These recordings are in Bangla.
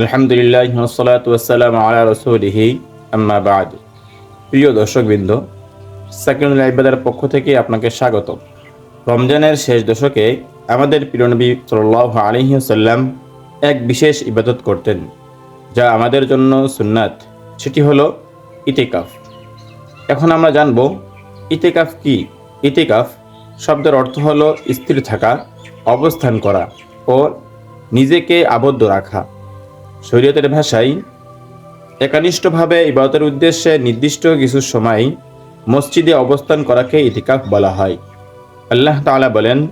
আলহামদুলিল্লাহ ওসালাতাম আলা রসুলিহি, আম্মা বাদ। প্রিয় দর্শকবৃন্দ, সাকিনুল ইবাদের পক্ষ থেকে আপনাকে স্বাগত রমজানের শেষ দশকে আমাদের প্রিয়নবী সাল্লাহ আলহিহাল্লাম এক বিশেষ ইবাদত করতেন, যা আমাদের জন্য সুন্নাত। সেটি হলো ইতিকাফ। এখন আমরা জানব, ইতিকাফ কি? ইতিকাফ শব্দের অর্থ হলো স্থির থাকা, অবস্থান করা ও নিজেকে আবদ্ধ রাখা। শরীয়তের ভাষায় একানিষ্ঠভাবে ইবাদতের উদ্দেশ্যে নির্দিষ্ট কিছু সময় মসজিদে অবস্থান করাকে ইতিকাফ বলা হয়। আল্লাহ তাআলা বলেন,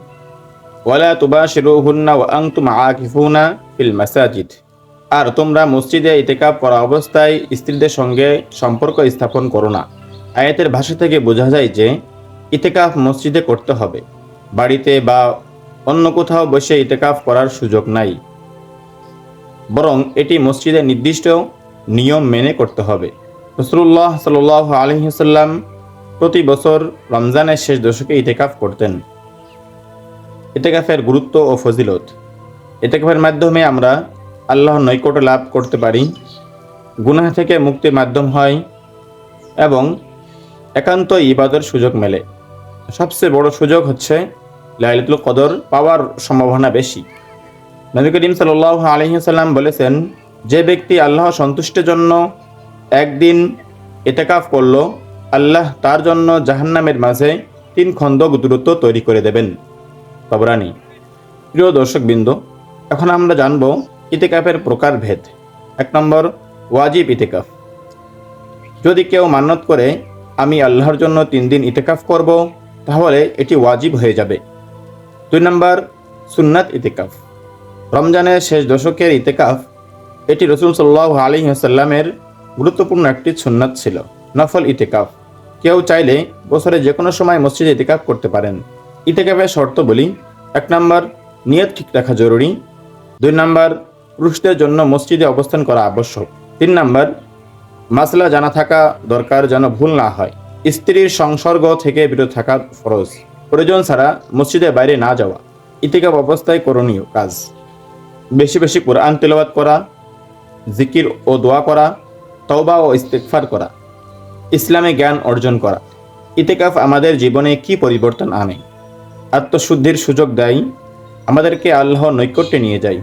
ওয়ালা তুবা শিরুহুন্না আং তুম আকিফুনা ফিল মাসাজিদ। আর তোমরা মসজিদে ইতিকাফ করা অবস্থায় স্ত্রীদের সঙ্গে সম্পর্ক স্থাপন করো না। আয়াতের ভাষা থেকে বোঝা যায় যে ইতেকাফ মসজিদে করতে হবে। বাড়িতে বা অন্য কোথাও বসে ইতেকাফ করার সুযোগ নাই। বরং এটি মসজিদের নির্দিষ্ট নিয়ম মেনে করতে হবে। রসুল্লাহ সাল আলহিসাল্লাম প্রতি বছর রমজানের শেষ দশকে ইতেকাফ করতেন। ইতেকাফের গুরুত্ব ও ফজিলত। ইতেকাফের মাধ্যমে আমরা আল্লাহর নৈকট্য লাভ করতে পারি, গুনাহ থেকে মুক্তির মাধ্যম হয় এবং একান্ত ইবাদের সুযোগ মেলে। সবচেয়ে বড় সুযোগ হচ্ছে লাইলাতুল কদর পাওয়ার সম্ভাবনা বেশি। নবী করিম সাল আলহিসাল্লাম বলেছেন, যে ব্যক্তি আল্লাহ সন্তুষ্টের জন্য একদিন এতেকাফ করল, আল্লাহ তার জন্য জাহান্নামের মাঝে তিন খন্দক দূরত্ব তৈরি করে দেবেন। তবরানি প্রিয় দর্শকবৃন্দ, এখন আমরা জানব ইতেকাফের প্রকারভেদ। এক নম্বর, ওয়াজিব ইতেকাফ। যদি কেউ মান্যত করে, আমি আল্লাহর জন্য তিন দিন ইতেকাফ করব, তাহলে এটি ওয়াজিব হয়ে যাবে। দুই নম্বর, সুন্নাত ইতেকাফ। রমজানের শেষ দশকের ইতেকাফ, এটি রসুল সাল্লাহ আলী সাল্লামের গুরুত্বপূর্ণ একটি সুন্নাত ছিল, নফল ইতেকাফ। কেউ চাইলে বছরে যে কোনো সময় মসজিদে ইতেকাফ করতে পারেন। ইতেকাফের শর্ত বলি, এক নম্বর, নিয়ত ঠিক রাখা জরুরি। দুই নম্বর, পুরুষদের জন্য মসজিদে অবস্থান করা আবশ্যক। তিন নম্বর, মাসলা জানা থাকা দরকার যেন ভুল না হয়। স্ত্রীর সংসর্গ থেকে বিরত থাকা ফরজ। প্রয়োজন ছাড়া মসজিদের বাইরে না যাওয়া। ইতিকাপ অবস্থায় করণীয় কাজ। বেশি বেশি কোরআন তেলাওয়াত করা, জিকির ও দোয়া করা, তওবা ও ইস্তেকফার করা, ইসলামে জ্ঞান অর্জন করা। ইতেকাফ আমাদের জীবনে কি পরিবর্তন আনে? আত্মশুদ্ধির সুযোগ দেয়, আমাদেরকে আল্লাহ নৈকট্যে নিয়ে যায়,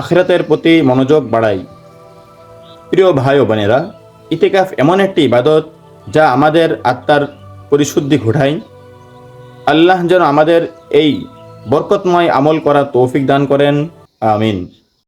আখরাতের প্রতি মনোযোগ বাড়ায়। প্রিয় ভাই ও বোনেরা, ইতেকাফ এমন একটি ইবাদত যা আমাদের আত্মার পরিশুদ্ধি ঘটায়। আল্লাহ যেন আমাদের এই বরকতময় আমল করা তৌফিক দান করেন। আমিন